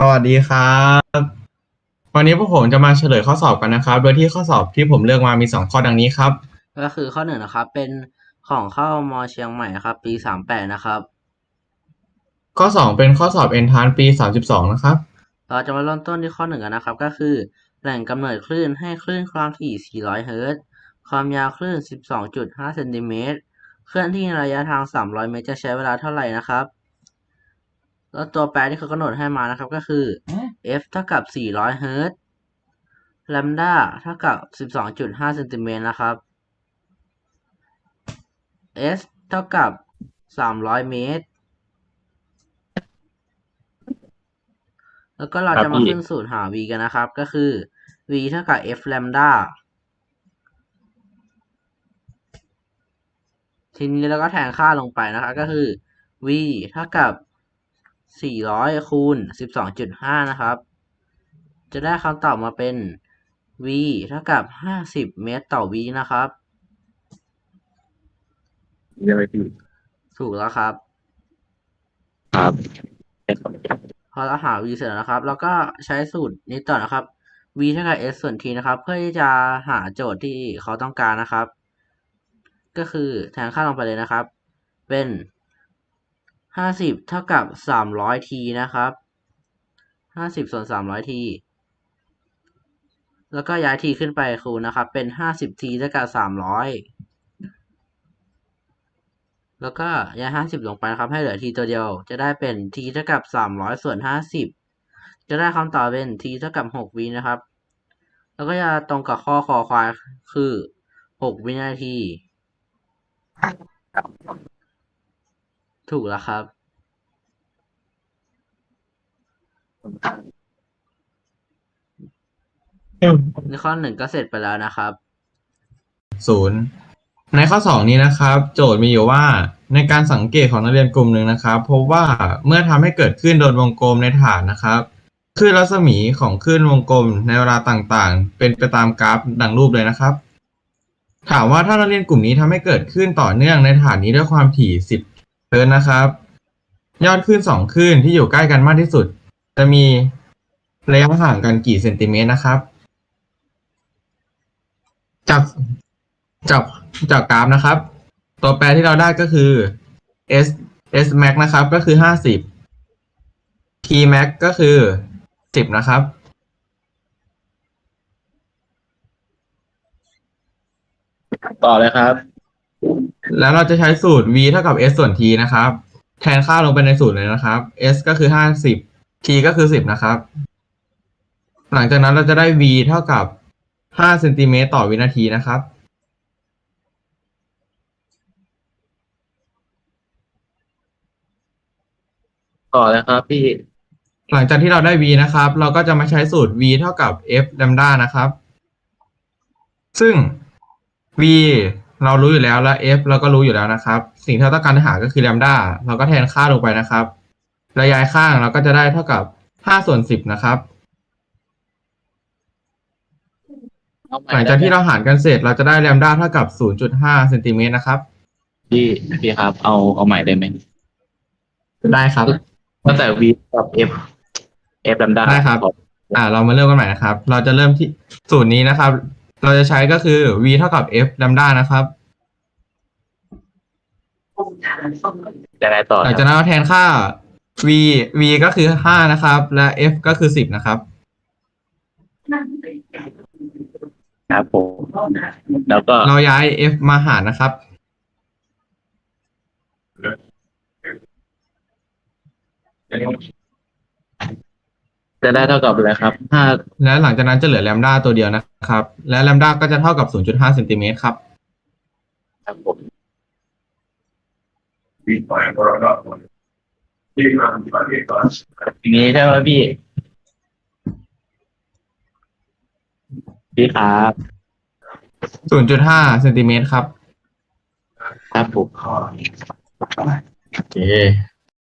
สวัสดีครับ วันนี้พวกผมจะมาเฉลยข้อสอบกันนะครับ โดยที่ข้อสอบที่ผมเลือกมามีสองข้อดังนี้ครับ ก็คือข้อหนึ่งนะครับ เป็นของเข้ามอเชียงใหม่นะครับ ปีสามแปดนะครับ ข้อสองเป็นข้อสอบเอนทานปีสามสิบสองนะครับ เราจะมาเริ่มต้นที่ข้อหนึ่งกันนะครับ ก็คือ แหล่งกำเนิดคลื่นให้คลื่นความถี่ 400 เฮิรตซ์ความยาวคลื่น 12.5 เซนติเมตรเคลื่อนที่ในระยะทาง 300 เมตรจะใช้เวลาเท่าไหร่นะครับ แล้วตัวแปรที่เขากำหนดให้มานะครับก็คือ f เท่ากับ 400 เฮิรตซ์ลมดาเท่ากับ 12.5เซนติเมตรนะครับ s เท่ากับ 300 เมตร แล้วก็เราครับจะมาพี่ขึ้นสูตรหา v กันนะครับ ก็คือ v เท่ากับ f lambda ทีนี้เราก็แทนค่าลงไปนะคะก็คือ v เท่ากับ 400คูณ12.5 นะครับ จะได้คำตอบมาเป็น v เท่ากับ 50 เมตรต่อวินะครับเรียกไปพี่ถูกแล้วครับ ครับพอเราหา v เสร็จแล้วนะครับ แล้วก็ใช้สูตรนี้ต่อนะครับ v เท่ากับ s ส่วน t นะครับ เพื่อที่จะหาโจทย์ที่เขาต้องการนะครับ ก็คือแทนค่าลงไปเลยนะครับ เป็น 50เท่ากับ300 t นะครับ50ส่วน300 t แล้วก็ย้าย t ขึ้นไปคูณนะครับ เป็น50 t เท่ากับ300แล้วก็ย้าย50ลงไปนะครับ ให้เหลือ t ตัวเดียว จะได้เป็น t เท่ากับ300ส่วน50จะได้คำตอบเป็น t เท่ากับ6วินะครับ แล้วก็จะตรงกับข้อคอควายคือ6วินาที ถูกแล้วครับ ในข้อหนึ่งก็เสร็จไปแล้วนะครับ ศูนย์ในข้อสองนี้นะครับ โจทย์มีอยู่ว่าในการสังเกตของนักเรียนกลุ่มหนึ่งนะครับ พบว่าเมื่อทำให้เกิดขึ้นโดนวงกลมในฐานนะครับคลื่นรัศมีของคลื่นวงกลมในเวลาต่างๆ เป็นไปตามกราฟดังรูปเลยนะครับ ถามว่าถ้านักเรียนกลุ่มนี้ทำให้เกิดขึ้นต่อเนื่องในฐานนี้ด้วยความถี่ 10 เฮิรตซ์นะครับ ยอดคลื่นสองคลื่นที่อยู่ใกล้กันมากที่สุด จะมีระยะห่างกันกี่เซนติเมตรนะครับ จากจากจากกราฟนะครับ ตัวแปรที่เราได้ก็คือ s s max นะครับ ก็คือห้าสิบ t max ก็คือสิบนะครับต่อเลยครับ แล้วเราจะใช้สูตร v เท่ากับ s ส่วน t นะครับ แทนค่าลงไปในสูตรเลยนะครับ s ก็คือห้าสิบ t ก็คือสิบนะครับ หลังจากนั้นเราจะได้ v เท่ากับห้าเซนติเมตรต่อวินาทีนะครับ ต่อเลยครับพี่หลังจากที่เราได้ v นะครับ เราก็จะมาใช้สูตร v เท่ากับ f lambda นะครับ ซึ่ง v เรารู้อยู่แล้วและ f เราก็รู้อยู่แล้วนะครับ สิ่งที่เราต้องการหาก็คือ lambda เราก็แทนค่าลงไปนะครับแล้วย้ายข้างเราก็จะได้เท่ากับ5ส่วน10นะครับหลังจากที่เราหารกันเสร็จเราจะได้ lambda เท่ากับ0.5เซนติเมตรนะครับ พี่พี่ครับ เอาเอาใหม่ได้ไหมได้ครับตั้งแต่ v กับ f f ลำดาได้ครับ อ่า เรามาเริ่มกันใหม่นะครับ เราจะเริ่มที่สูตรนี้นะครับ เราจะใช้ก็คือ v เท่ากับ f lambda นะครับจะได้ต่อหลังจากนั้นเราแทนค่า v v ก็คือห้านะครับ และ f ก็คือสิบนะครับ ครับผม แล้วก็เราย้าย f มาหารนะครับ จะได้เท่ากับอะไรครับห้าและหลังจากนั้นจะเหลือแลมด้าตัวเดียวนะครับ และแลมด้าก็จะเท่ากับ 0.5เซนติเมตรครับ ครับผมอย่างนี้ใช่ไหมพี่ พี่ครับ 0.5เซนติเมตรครับ ครับผมโอเค